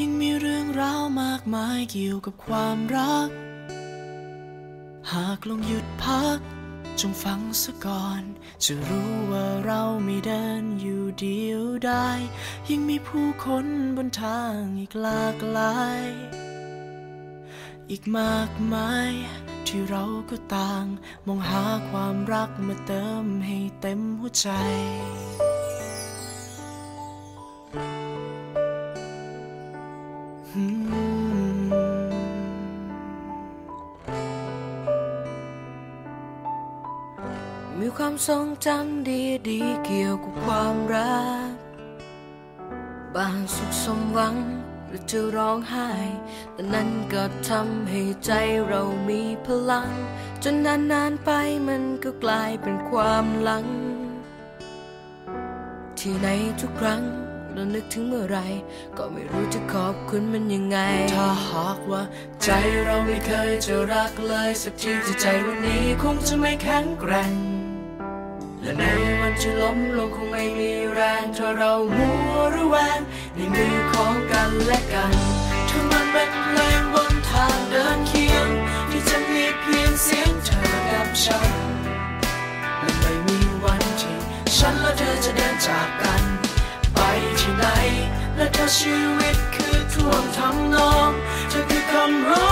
ยังมีเรื่องราวมากมายเกี่ยวกับความรัก หากลองหยุดพัก จงฟังซะก่อน จะรู้ว่าเราไม่เดินอยู่เดียวได้ยังมีผู้คนบนทางอีกหลากหลาย อีกมากมายที่เราก็ต่าง มองหาความรักมาเติมให้เต็มหัวใจ มีความทรงจำดีๆเกี่ยวกับความรัก บางสุขสมหวังหรือจะร้องไห้ แต่นั้นก็ทำให้ใจเรามีพลัง จนนานๆไปมันก็กลายเป็นความหลัง ที่ในทุกครั้งเรานึกถึงเมื่อไร ก็ไม่รู้จะขอบคุณมันยังไง ถ้าหากว่า ใจเราไม่เคยจะรักเลย สักทีที่ใจวันนี้คงจะไม่แข็งแกร่ง และในวันที่ล้มลงคงไม่มีแรงถ้าเรามัวระแวงในมือของกันและกันถ้ามันเป็นเพลงบนทางเดินเคียง ที่จะมีเพียงเสียงเธอกับฉันและไม่มีวันที่ฉันและเธอจะเดินจากกัน ไปที่ไหนและถ้าชีวิตคือท่วงทำนองเธอคือคำร้อง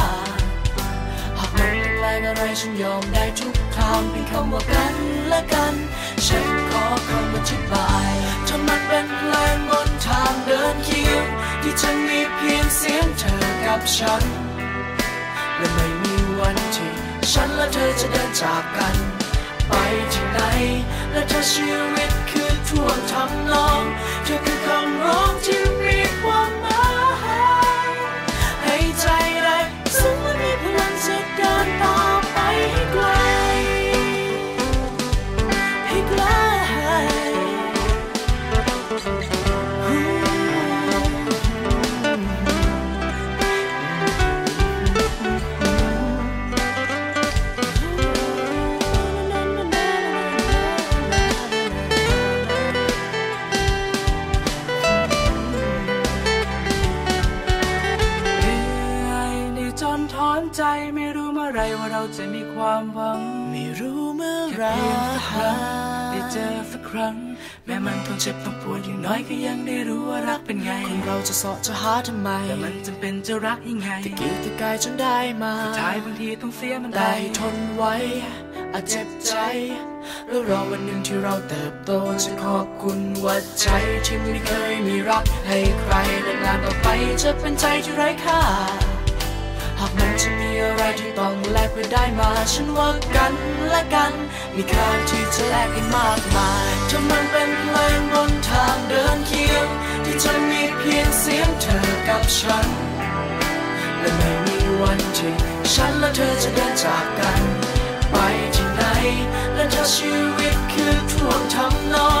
ง ฉันยอมได้ทุกทางเป็นคำว่ากันและกัน ฉันขอคำอธิบายถ้ามันเป็นเพลงบนทางเดินเคียง ที่จะมีเพียงเสียงเธอกับฉัน และไม่มีวันที่ฉันและเธอจะเดินจากกัน ไปที่ไหนและถ้าชีวิตคือท่วงทำนอง อนใจไม่รู้เมื่อไรว่าเราจะมีความหวัง ไม่รู้เมื่อไหรแค่เพียงสักครั้งได้เจอสักครั้ง แม้มันต้องเจ็บต้องปวดอย่างน้อยก็ยังได้รู้ว่ารักเป็นไง คนเราจะเสาะจะหาทำไม แต่มันจำเป็นจะรักยังไงตะกี้ตะกายจนได้มาสุดท้ายบางทีต้องเสียมันได้ได้ทนไว้อาจเจ็บใจแล้วรอวันหนึ่งที่เราเติบโตจะขอบคุณว่าใจที่ไม่เคยมีรักให้ใครและนานต่อไปจะเป็นใจที่ไร้ค่า หากมันจะมีอะไรที่ต้องแลกเพื่อได้มา ฉันว่ากันและกัน มีค่าที่จะแลกกันมากมายถ้ามันเป็นเพลงบนทางเดินเคียง ที่จะมีเพียงเสียงเธอกับฉัน และไม่มีวันที่ฉันและเธอจะเดินจากกัน ไปที่ไหน และถ้าชีวิตคือท่วงทำนอง